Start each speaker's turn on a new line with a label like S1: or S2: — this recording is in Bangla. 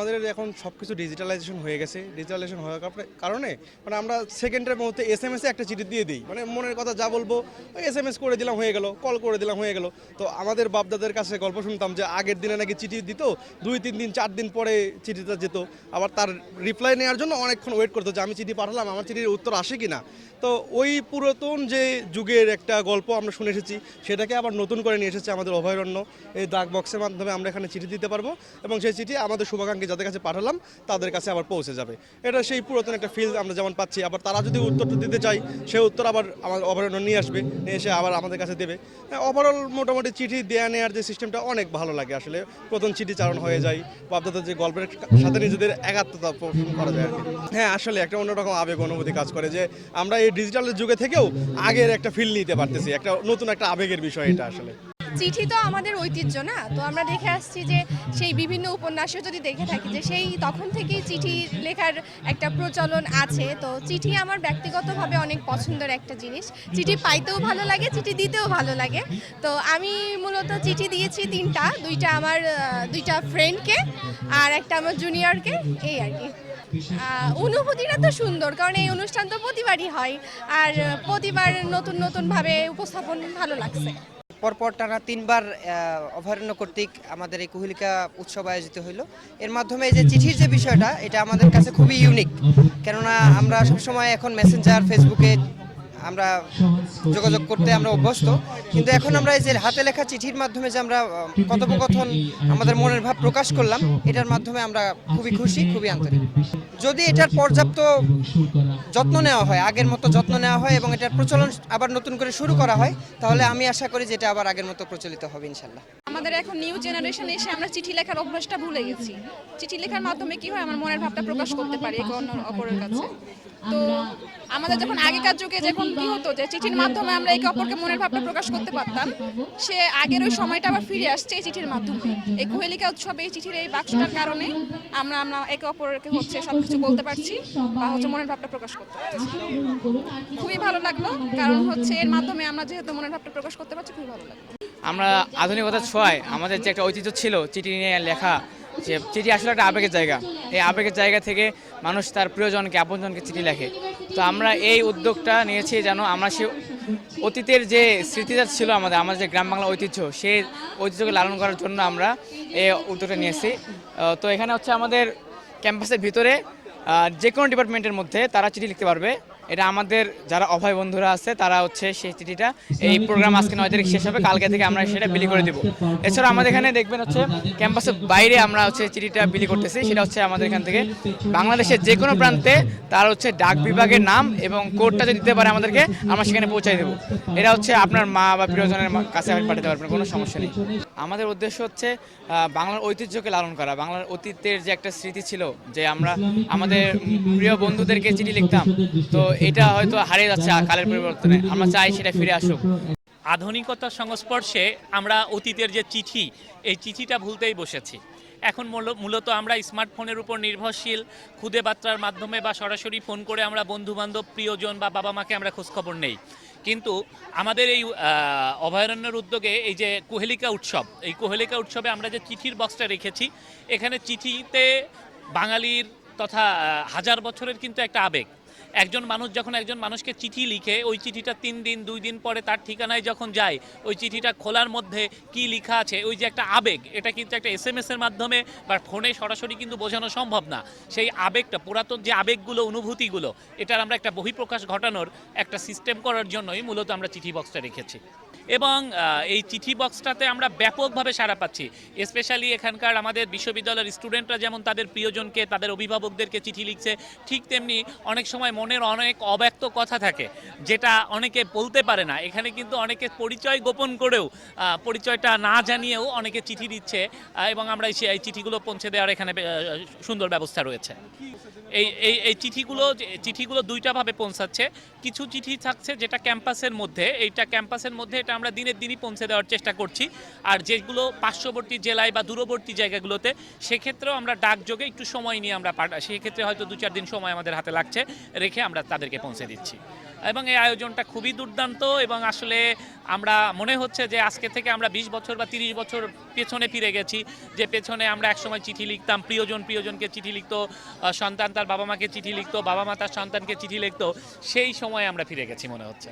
S1: আমাদের এখন সব কিছু ডিজিটালাইজেশন হয়ে গেছে। ডিজিটালাইজেশন হওয়ার কারণে- মানে আমরা সেকেন্ডের মধ্যে এস এম এসে একটা চিঠি দিয়ে দিই। মানে মনের কথা যা বলব এস এম এস করে দিলাম, হয়ে গেল কল করে দিলাম, হয়ে গেল। তো আমাদের বাপদাদের কাছে গল্প শুনতাম যে আগের দিনে নাকি চিঠি দিত, দুই, তিন দিন, চার দিন পরে চিঠিটা যেত। আবার তার রিপ্লাই নেওয়ার জন্য অনেকক্ষণ ওয়েট করতো যে আমি চিঠি পাঠালাম, আমার চিঠির উত্তর আসে কি না তো ওই পুরাতন যে যুগের একটা গল্প আমরা শুনে এসেছি, সেটাকে আবার নতুন করে নিয়ে এসেছে আমাদের অভয়ারণ্য। এই ডাক বক্সের মাধ্যমে আমরা এখানে চিঠি দিতে পারব এবং সেই চিঠি আমাদের শুভাকাঙ্ক্ষী যাদের কাছে পাঠালাম, তাদের কাছে আবার পৌঁছে যাবে। এটা সেই পুরাতন একটা ফিল আমরা যেমন পাচ্ছি, আবার তারা যদি উত্তরটা দিতে চায় সেই উত্তর আবার আমার অভয়ারণ্য নিয়ে আসবে, নিয়ে এসে আবার আমাদের কাছে দেবে। ওভারঅল মোটামুটি চিঠি দেয়া নেওয়ার যে সিস্টেমটা অনেক ভালো লাগে আসলে। প্রথম চিঠি চারণ হয়ে যায় বা আপনাদের যে গল্পের সাথে নিজেদের একাত্মতা করা যায় আর হ্যাঁ আসলে একটা অন্যরকম আবেগ অনুভূতি কাজ করে যে, আমরা এই ডিজিটালের যুগে থেকেও আগের একটা ফিল নিতে পারতেছি, একটা নতুন একটা আবেগের বিষয় এটা আসলে।
S2: চিঠি তো আমাদের ঐতিহ্য না? তো আমরা দেখে আসছি যে সেই বিভিন্ন উপন্যাসও যদি দেখে থাকি যে সেই তখন থেকেই চিঠি লেখার একটা প্রচলন আছে। তো চিঠি আমার ব্যক্তিগতভাবে অনেক পছন্দের একটা জিনিস। চিঠি পাইতেও ভালো লাগে, চিঠি দিতেও ভালো লাগে। তো আমি মূলত চিঠি দিয়েছি তিনটা, দুইটা আমার দুইটা ফ্রেন্ডকে আর একটা আমার জুনিয়রকে এই আর কি। অনুভূতিটা তো সুন্দর, কারণ এই অনুষ্ঠান তো প্রতিবারই হয়। আর প্রতিবার নতুন নতুনভাবে উপস্থাপন ভালো লাগছে।
S3: পরপর টানা তিনবার অভয়ারণ্য কর্তৃক আমাদের এই কুহিলিকা উৎসব আয়োজিত হইল। এর মাধ্যমে এই যে চিঠির যে বিষয়টা, এটা আমাদের কাছে খুবই ইউনিক কেননা আমরা সবসময় এখন মেসেঞ্জার ফেসবুকে আমরা যোগাযোগ করতে আমরা অভ্যস্ত। কিন্তু এখন আমরা এই যে হাতে লেখা চিঠির মাধ্যমে যে আমরা কথোপকথন আমাদের মনের ভাব প্রকাশ করলাম, এটার মাধ্যমে আমরা খুবই খুশি, খুবই আন্তরিক। যদি এটার পর্যাপ্ত যত্ন নেওয়া হয়, আগের মতো যত্ন নেওয়া হয় এবং এটার প্রচলন আবার নতুন করে শুরু করা হয়, তাহলে আমি আশা করি যে এটা আবার আগের মতো প্রচলিত হবে ইনশাল্লাহ।
S4: আমাদের এখন নিউ জেনারেশন এসে আমরা চিঠি লেখার অভ্যাসটা ভুলে গেছি। চিঠি লেখার মাধ্যমে কি হয়? আমার মনের ভাবটা প্রকাশ করতে পারি অপরের কাছে। তো আমাদের যখন আগেকার যুগে যখন কি হতো যে চিঠির মাধ্যমে আমরা একে অপরকে মনের ভাবটা প্রকাশ করতে পারতাম, সে আগের ওই সময়টা আবার ফিরে আসছে এই চিঠির মাধ্যমে। এই কোহেলিকা উৎসবে এই চিঠির এই বাক্সটার কারণে আমরা আমরা একে অপরকে হচ্ছে সবকিছু বলতে পারছি বা হচ্ছে মনের ভাবটা প্রকাশ করতে পারছি। খুবই ভালো লাগল, কারণ হচ্ছে এর মাধ্যমে আমরা যেহেতু মনের ভাবটা প্রকাশ করতে পারছি, খুবই ভালো লাগল।
S5: আমরা আধুনিকতার ছোঁয়ায় আমাদের যে একটা ঐতিহ্য ছিল, চিঠি নিয়ে লেখা যে চিঠি আসলে একটা আবেগের জায়গা। এই আবেগের জায়গা থেকে মানুষ তার প্রিয়জনকে, আপনজনকে চিঠি লেখে। তো আমরা এই উদ্যোগটা নিয়েছি যেন আমরা সে অতীতের যে স্মৃতিটা ছিল আমাদের আমাদের যে গ্রাম বাংলা ঐতিহ্য, সেই ঐতিহ্যকে লালন করার জন্য আমরা এই উদ্যোগটা নিয়েছি। তো এখানে হচ্ছে আমাদের ক্যাম্পাসের ভিতরে যে কোনো ডিপার্টমেন্টের মধ্যে তারা চিঠি লিখতে পারবে। এটা আমাদের যারা অভয় বন্ধুরা আছে তারা হচ্ছে সেই চিঠিটা। এই প্রোগ্রাম আজকে নয় তারিখ শেষ হবে কালকে থেকে আমরা সেটা বিলি করে দিব। এছাড়া আমাদের এখানে দেখবেন হচ্ছে ক্যাম্পাসের বাইরে আমরা হচ্ছে চিঠিটা বিলি করতেছি সেটা হচ্ছে আমাদের এখান থেকে। বাংলাদেশের যে কোনো প্রান্তে তার হচ্ছে ডাক বিভাগের নাম এবং কোডটা যদি দিতে পারে আমাদেরকে আমরা সেখানে পৌঁছাই দেবো। এটা হচ্ছে আপনার মা বা প্রিয়জনের কাছে পাঠাতে পারবেন কোনো সমস্যা নেই। আমাদের উদ্দেশ্য হচ্ছে বাংলার ঐতিহ্যকে লালন করা। বাংলার অতীতের যে একটা স্মৃতি ছিল যে আমরা আমাদের প্রিয় বন্ধুদেরকে চিঠি লিখতাম। তো এটা হয়তো হারিয়ে যাচ্ছে কালের পরিবর্তনে। আমরা চাই সেটা ফিরে আসুক।
S6: আধুনিকতার সংস্পর্শে আমরা অতীতের যে চিঠি এই চিঠিটা ভুলতেই বসেছি। এখন মূল- মূলত আমরা স্মার্টফোনের উপর নির্ভরশীল খুদে বার্তার মাধ্যমে বা সরাসরি ফোন করে আমরা বন্ধুবান্ধব, প্রিয়জন বা বাবা মাকে আমরা খোঁজখবর নেই। কিন্তু আমাদের এই অভয়ারণ্যের উদ্যোগে এই যে কোহেলিকা উৎসব, এই কোহেলিকা উৎসবে আমরা যে চিঠির বক্সটা রেখেছি, এখানে চিঠিতে বাঙালির তথা হাজার বছরের কিন্তু একটা আবেগ। একজন মানুষ যখন একজন মানুষকে চিঠি লিখে, ওই চিঠিটা তিন দিন, দুই দিন পরে তার ঠিকানায় যখন যায়, ওই চিঠিটা খোলার মধ্যে কি লেখা আছে, ওই যে একটা আবেগ, এটা কিন্তু একটা এস এম এর মাধ্যমে বা ফোনে সরাসরি কিন্তু বোঝানো সম্ভব না। সেই আবেগটা, পুরাতন যে আবেগগুলো, অনুভূতিগুলো, এটার আমরা একটা বহিঃপ্রকাশ ঘটানোর একটা সিস্টেম করার জন্যই মূলত আমরা চিঠি বক্সটা রেখেছি। এবং এই চিঠি বক্সটাতে আমরা ব্যাপকভাবে সাড়া পাচ্ছি। স্পেশালি এখানকার আমাদের বিশ্ববিদ্যালয়ের স্টুডেন্টরা যেমন তাদের প্রিয়জনকে, তাদের অভিভাবকদেরকে চিঠি লিখছে, ঠিক তেমনি অনেক সময় মনের অনেক অব্যক্ত কথা থাকে, যেটা অনেকে বলতে পারে না। এখানে কিন্তু অনেকে পরিচয় গোপন করেও পরিচয়টা না জানিয়েও অনেকে চিঠি দিচ্ছে এবং আমরা এই চিঠিগুলো পৌঁছে দেওয়ার এখানে সুন্দর ব্যবস্থা রয়েছে। এই এই এই চিঠিগুলো চিঠিগুলো দুইটাভাবে পৌঁছাচ্ছে। কিছু চিঠি থাকছে যেটা ক্যাম্পাসের মধ্যে, এইটা ক্যাম্পাসের মধ্যে সেটা আমরা দিনের দিনই পৌঁছে দেওয়ার চেষ্টা করছি। আর যেগুলো পার্শ্ববর্তী জেলায় বা দূরবর্তী জায়গাগুলোতে, সেক্ষেত্রেও আমরা ডাকযোগে একটু সময় নিয়ে আমরা সেক্ষেত্রে হয়তো দু চার দিন সময় আমাদের হাতে লাগছে, রেখে আমরা তাদেরকে পৌঁছে দিচ্ছি। এবং এই আয়োজনটা খুবই দুর্দান্ত এবং আসলে আমরা, মনে হচ্ছে যে আজকে থেকে আমরা বিশ বছর বা তিরিশ বছর পেছনে ফিরে গেছি, যে পেছনে আমরা একসময় চিঠি লিখতাম, প্রিয়জন প্রিয়জনকে চিঠি লিখতো সন্তান তার বাবা মাকে চিঠি লিখতো, বাবা মা তার সন্তানকে চিঠি লিখতো, সেই সময় আমরা ফিরে গেছি মনে হচ্ছে।